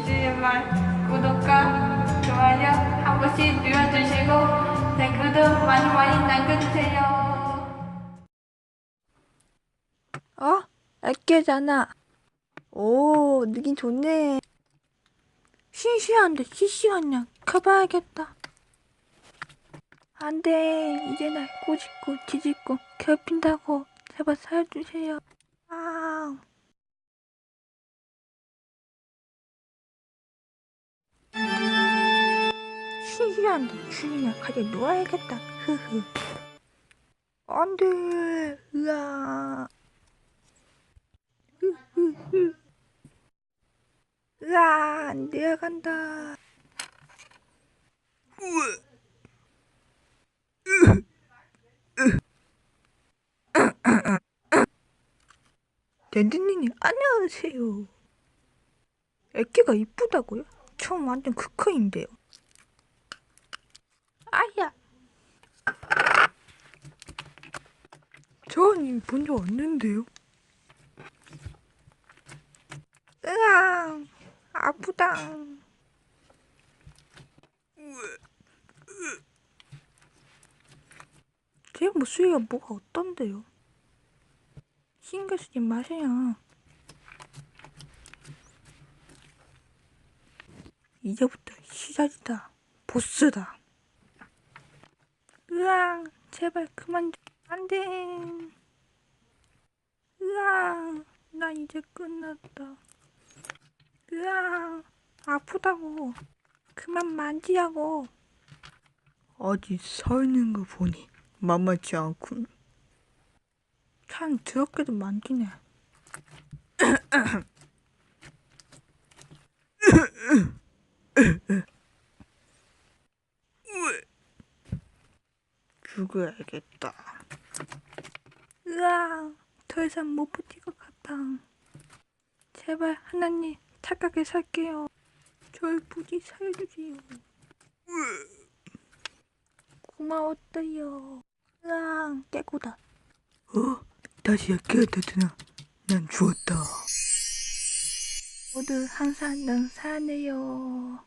이주연말 구독과 좋아요 한 번씩 눌러주시고 댓글도 많이 많이 남겨주세요. 어? 애깨잖아. 오, 느낌 좋네. 시시한데 시시하냐. 가봐야겠다. 안 돼. 이제 날 꼬집고 뒤집고 괴롭힌다고. 제발 살려주세요. 아. 시시한데 주인아 가지 놓아야겠다. 흐흐. 안 돼. 으아. 으아, 내려간다. 랜드님, 안녕하세요. 애기가 이쁘다고요? 처음 완전 크크인데요. 아야. 저는 먼저 왔는데요. 으앙 아프다. 제 목소리가 뭐가 어떤데요? 신경 쓰지 마세요. 이제부터 시작이다. 보스다. 으앙 제발 그만 좀. 안돼 으앙 나 이제 끝났다 으아, 아프다고. 그만 만지라고. 어디 서 있는 거 보니 만만치 않군. 참 더럽게도 만지네. 죽어야겠다. 으아, 더 이상 못 버틸 것 같아. 제발 하나님 착하게 살게요. 절 부디 살려주세요. 고마웠어요. 으앙 깨고다. 어? 다시 깨어났구나. 난 죽었다. 모두 항상 넌 사네요.